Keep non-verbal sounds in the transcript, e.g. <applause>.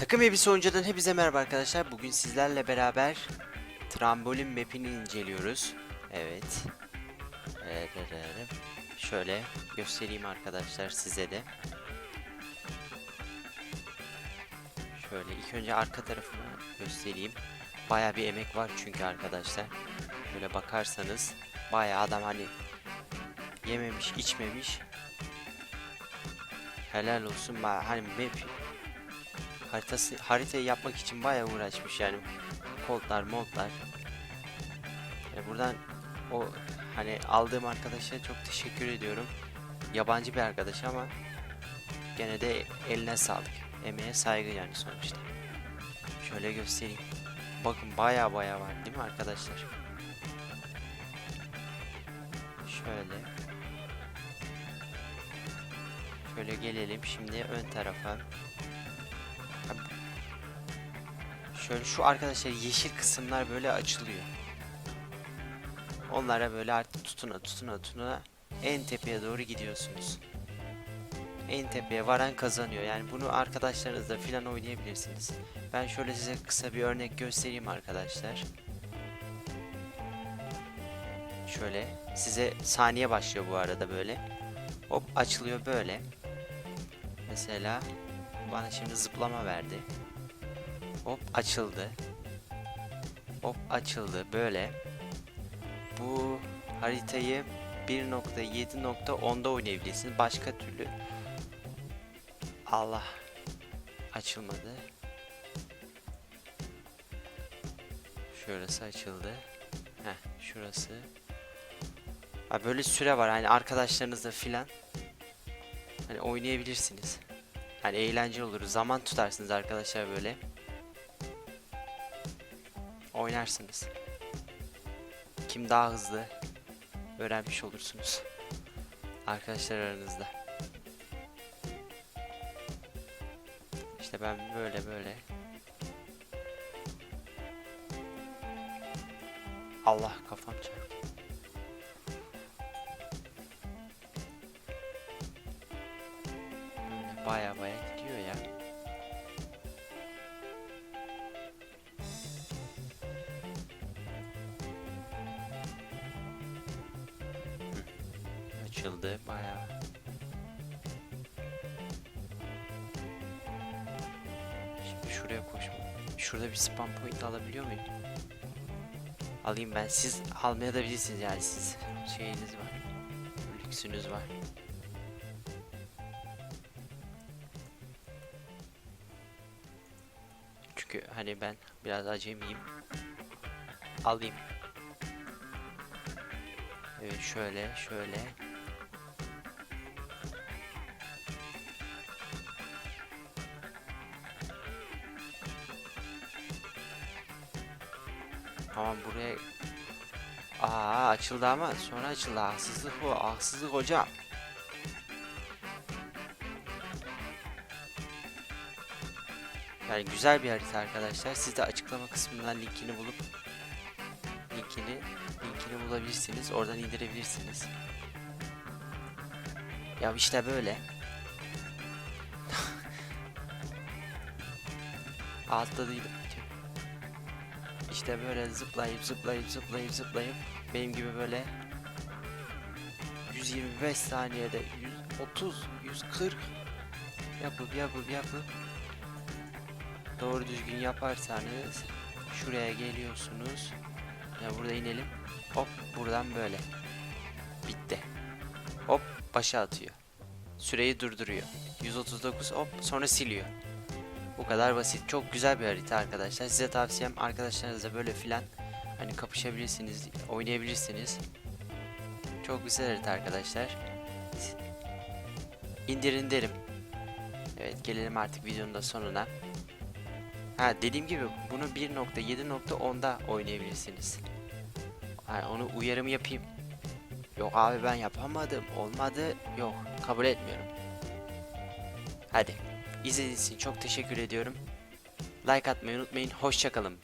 Yeni bir sonucadan hepinize merhaba arkadaşlar. Bugün sizlerle beraber trambolin map'ini inceliyoruz. Evet. Şöyle göstereyim arkadaşlar size de. Şöyle ilk önce arka tarafını göstereyim. Baya bir emek var çünkü arkadaşlar. Böyle bakarsanız baya adam hani yememiş içmemiş. Helal olsun. Hani map haritası haritayı yapmak için bayağı uğraşmış yani. Kodlar modlar e buradan o hani aldığım arkadaşa çok teşekkür ediyorum. Yabancı bir arkadaş ama gene de eline sağlık. Emeğe saygı yani sonuçta. Şöyle göstereyim. Bakın bayağı bayağı var değil mi arkadaşlar? Şöyle. Şöyle gelelim şimdi ön tarafa Şöyle şu arkadaşlar yeşil kısımlar böyle açılıyor. Onlara böyle artık tutuna tutuna tutuna en tepeye doğru gidiyorsunuz. En tepeye varan kazanıyor. Yani bunu arkadaşlarınızla filan oynayabilirsiniz. Ben şöyle size kısa bir örnek göstereyim arkadaşlar. Şöyle size saniye başlıyor bu arada böyle. Hop açılıyor böyle. Mesela bana şimdi zıplama verdi. Hop açıldı. Hop açıldı böyle. Bu haritayı 1.7.10'da oynayabilirsiniz. Başka türlü Allah açılmadı. Şurası açıldı. Heh, şurası. Ha böyle süre var. Hani arkadaşlarınızla filan hani oynayabilirsiniz. Hani eğlenceli olur. Zaman tutarsınız arkadaşlar böyle oynarsınız. Kim daha hızlı öğrenmiş olursunuz. Arkadaşlar aranızda. İşte ben böyle böyle. Allah kafam çarptı. Baya baya açıldı bayağı. Şimdi şuraya koşma. Şurada bir spam point alabiliyor muyum? Alayım ben. Siz almaya da bilirsiniz yani siz şeyiniz var. Lüksünüz var. Çünkü hani ben biraz acemiyim. Alayım. Evet şöyle şöyle. Tamam buraya Aa açıldı ama sonra açıldı. Haksızlık bu. Haksızlık hocam. Yani güzel bir harita arkadaşlar. Siz de açıklama kısmından linkini bulup linkini linkini bulabilirsiniz. Oradan indirebilirsiniz. Ya işte böyle. <laughs> Altta değilim. İşte böyle zıplayıp zıplayıp zıplayıp zıplayıp benim gibi böyle 125 saniyede 130 140 yapıp yapıp yapıp doğru düzgün yaparsanız şuraya geliyorsunuz. Ya burada inelim. Hop buradan böyle. Bitti. Hop başa atıyor. Süreyi durduruyor. 139 hop sonra siliyor. Bu kadar basit. Çok güzel bir harita arkadaşlar. Size tavsiyem arkadaşlarınızla böyle filan hani kapışabilirsiniz, oynayabilirsiniz. Çok güzel harita arkadaşlar. İndirin derim. Evet gelelim artık videonun da sonuna. Ha dediğim gibi bunu 1.7.10'da oynayabilirsiniz. Yani onu uyarımı yapayım. Yok abi ben yapamadım, olmadı. Yok, kabul etmiyorum. Hadi. İzlediğiniz için çok teşekkür ediyorum. Like atmayı unutmayın. Hoşçakalın.